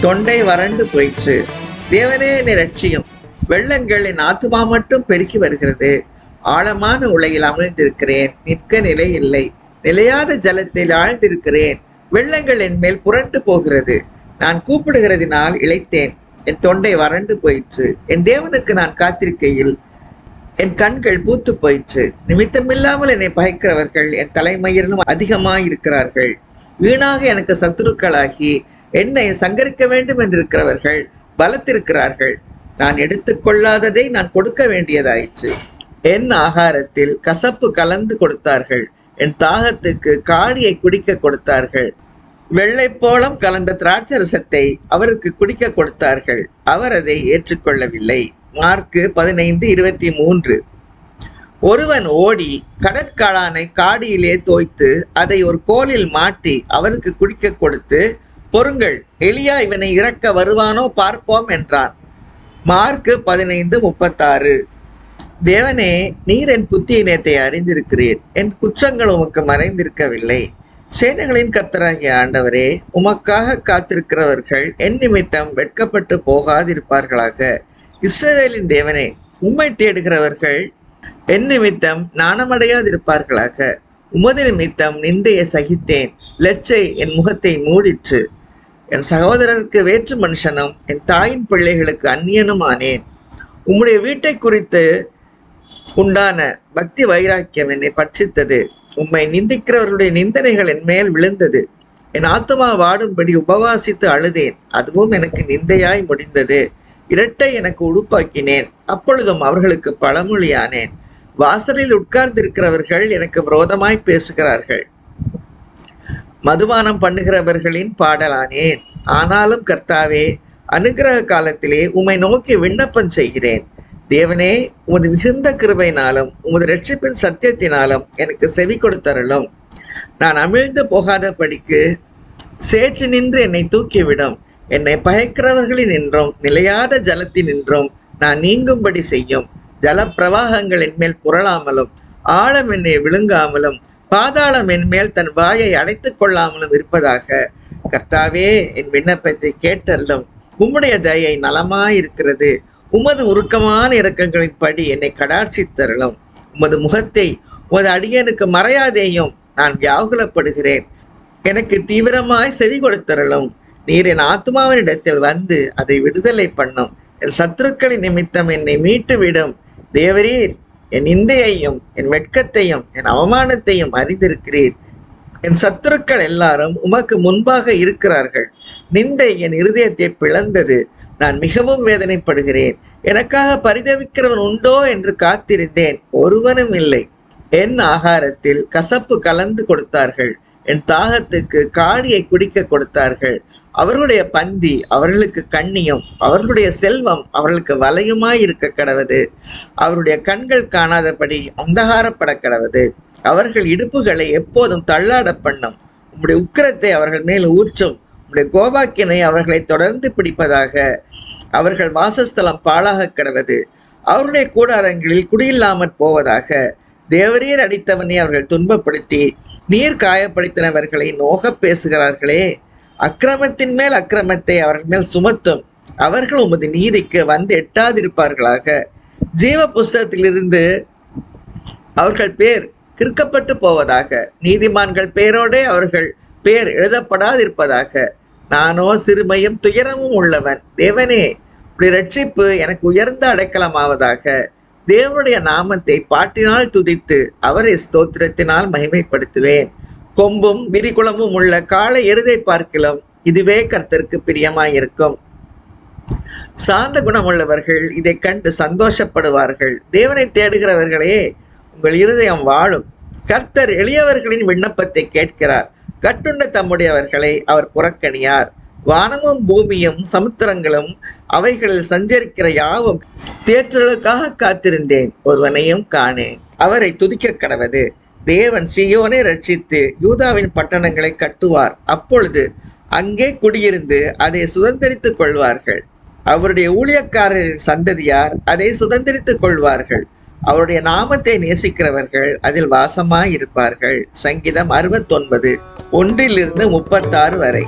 தொண்டை வறண்டு போயிற்று. தேவனே என்னை வெள்ளங்கள் என் ஆத்துமா மட்டும் பெருகி வருகிறது. ஆழமான உலையில் அமிழ்ந்திருக்கிறேன். நிற்க நிலை இல்லை. நிலையாத ஜலத்தில் ஆழ்ந்திருக்கிறேன். வெள்ளங்கள் என் மேல் புரண்டு போகிறது. நான் கூப்பிடுகிறதினால் இழைத்தேன். என் தொண்டை வறண்டு போயிற்று. என் தேவனுக்கு நான் காத்திருக்கையில் என் கண்கள் பூத்து போயிற்று. நிமித்தமில்லாமல் என்னை பகைக்கிறவர்கள் என் தலைமயிரிலும் அதிகமாக இருக்கிறார்கள் வீணாக எனக்கு சத்துருக்களாகி என்னை சங்கரிக்க வேண்டும் என்றிருக்கிறவர்கள் பலத்திருக்கிறார்கள். நான் எடுத்துக்கொள்ளாததை நான் கொடுக்க வேண்டியதாயிற்று. என் ஆகாரத்தில் கசப்பு கலந்து கொடுத்தார்கள். என் தாகத்துக்கு காடியை குடிக்க கொடுத்தார்கள். வெள்ளைப்போளம் கலந்த திராட்சரசத்தை அவருக்கு குடிக்க கொடுத்தார்கள். அவர் அதை ஏற்றுக்கொள்ளவில்லை. மார்க்கு பதினைந்து இருபத்தி மூன்று. ஒருவன் ஓடி கடற்காளானை காடியிலே தோய்த்து அதை ஒரு கோலில் மாட்டி அவருக்கு குடிக்க கொடுத்து பொருங்கள் எலியா இவனை இறக்க வருவானோ பார்ப்போம் என்றான். மார்க்கு பதினைந்து முப்பத்தாறு. தேவனே நீர் என் புத்தியினத்தை அறிந்திருக்கிறீர். என் குற்றங்கள் உமக்கு மறைந்திருக்கவில்லை. சேனைகளின் கர்த்தராகிய ஆண்டவரே உமக்காக காத்திருக்கிறவர்கள் என் நிமித்தம் வெட்கப்பட்டு போகாதிருப்பார்களாக. இஸ்ரேலின் தேவனே உம்மை தேடுகிறவர்கள் என் நிமித்தம் நாணமடையாதிருப்பார்களாக உமது நிமித்தம் நிந்தையை சகித்தேன். லெச்சை என் முகத்தை மூடிற்று. என் சகோதரருக்கு வேற்று மனுஷனும் என் தாயின் பிள்ளைகளுக்கு அந்நியனும் ஆனேன் உம்முடைய வீட்டை குறித்து உண்டான பக்தி வைராக்கியம் என்னை பட்சித்தது. உம்மை நிந்திக்கிறவர்களுடைய நிந்தனைகள் என் மேல் விழுந்தது. என் ஆத்துமா வாடும்படி உபவாசித்து அழுதேன். அதுவும் எனக்கு நிந்தையாய் முடிந்தது. இரட்டை எனக்கு உடுப்பாக்கினேன். அப்பொழுதும் அவர்களுக்கு பழமொழியானேன். வாசலில் உட்கார்ந்திருக்கிறவர்கள் எனக்கு விரோதமாய் பேசுகிறார்கள். மதுபானம் பண்ணுகிறவர்களின் பாடலானேன். ஆனாலும் கர்த்தாவே அனுகிரக காலத்திலே உம்மை நோக்கி விண்ணப்பம் செய்கிறேன். தேவனே உமது மிகுந்த கிருபையினாலும் உமது ரட்சிப்பின் சத்தியத்தினாலும் எனக்கு செவி கொடுத்தருளும். நான் அமிழ்ந்து போகாத படிக்கு சேற்று நின்று என்னை தூக்கிவிடும். என்னை பயக்கிறவர்களின் நின்றும் நிலையாத ஜலத்தின் நின்றும். நான் நீங்கும்படி செய்யும். ஜல பிரவாகங்களின் மேல் புரளாமலும் ஆழம் என்னை விழுங்காமலும் பாதாளம் என் மேல் தன் வாயை அடைத்துக் கொள்ளாமலும் இருப்பதாக கர்த்தாவே என் விண்ணப்பத்தை கேட்டல்லும் உம்முடைய தயை நலமாயிருக்கிறது. உமது உருக்கமான இறக்கங்களின் படி என்னை கடாட்சித்தருளும். உமது முகத்தை உமது அடியனுக்கு மறையாதேயும் நான் வியாகுலப்படுகிறேன். எனக்கு தீவிரமாய் செவி கொடுத்தருளும். நீர் என் ஆத்மாவினிடத்தில் வந்து அதை விடுதலை பண்ணும். என் சத்துருக்களின் நிமித்தம் என்னை மீட்டு விடும் தேவரீர் என் இந்தையையும் என் வெட்கத்தையும் என் அவமானத்தையும் அறிந்திருக்கிறீர். என் சத்துருக்கள் எல்லாரும் உமக்கு முன்பாக இருக்கிறார்கள். நிந்தை என் இருதயத்தை பிளந்தது. நான் மிகவும் வேதனைப்படுகிறேன். எனக்காக பரிதவிக்கிறவன் உண்டோ என்று காத்திருந்தேன். ஒருவனும் இல்லை. என் ஆகாரத்தில் கசப்பு கலந்து கொடுத்தார்கள். என் தாகத்துக்கு காடியை குடிக்க கொடுத்தார்கள். அவர்களுடைய பந்தி அவர்களுக்கு கண்ணியும் அவர்களுடைய செல்வம் அவர்களுக்கு வலையுமாய் இருக்க கடவுது. அவருடைய கண்கள் காணாதபடி அந்தகாரப்பட கடவுது. அவர்கள் இடுப்புகளை எப்போதும் தள்ளாட பண்ணும். உம்முடைய உக்கிரத்தை அவர்கள் மேல் ஊற்றும். உம்முடைய கோபாக்கினை அவர்களை தொடர்ந்து பிடிப்பதாக. அவர்கள் வாசஸ்தலம் பாழாக கிடவது. அவருடைய கூடாரங்களில் குடியில்லாமற் போவதாக. தேவரீர் அடித்தவனை அவர்கள் துன்பப்படுத்தி. நீர் காயப்படுத்தினவர்களை நோகப் பேசுகிறார்களே. அக்கிரமத்தின் மேல் அக்கிரமத்தை அவர்கள் மேல் சுமத்தும். அவர்கள் உமது நீதிக்கு வந்து எட்டாதிருப்பார்களாக. ஜீவ புஸ்தகத்திலிருந்து அவர்கள் பேர் கிறுக்கப்பட்டு போவதாக. நீதிமான்கள் பேரோடே அவர்கள் பேர் எழுதப்படாதிருப்பதாக. நானோ சிறுமையும் துயரமும் உள்ளவன். தேவனே இப்படி ரட்சிப்பு எனக்கு உயர்ந்த அடைக்கலமாவதாக. தேவனுடைய நாமத்தை பாட்டினால் துதித்து அவரை ஸ்தோத்திரத்தினால் மகிமைப்படுத்துவேன். கொம்பும் விரிகுளமும் உள்ள காளை எருதை பார்க்கிலும் இதுவே கர்த்தருக்கு பிரியமாயிருக்கும். சாந்த குணமுள்ளவர்கள் இதை கண்டு சந்தோஷப்படுவார்கள். தேவனை தேடுகிறவர்களே உங்கள் இருதயம் வாழும். கர்த்தர் எளியவர்களின் விண்ணப்பத்தை கேட்கிறார். கட்டுண்ட தம்முடையவர்களை அவர் புறக்கணியார். வானமும் பூமியும் சமுத்திரங்களும் அவைகளில் சஞ்சரிக்கிற யாவும் தேற்றலுக்காக காத்திருந்தேன். ஒருவனையும் காணேன். அவரை துதிக்க கடவது. தேவன் சியோனை ரட்சித்து யூதாவின் பட்டணங்களை கட்டுவார். அப்பொழுது அங்கே குடியிருந்து அதை சுதந்திரித்துக் கொள்வார்கள். அவருடைய ஊழியக்காரரின் சந்ததியார் அதை சுதந்திரித்துக் கொள்வார்கள். அவருடைய நாமத்தை நேசிக்கிறவர்கள் அதில் வாசமாய் இருப்பார்கள் சங்கீதம் அறுபத்தொன்பது ஒன்றிலிருந்து முப்பத்தாறு வரை.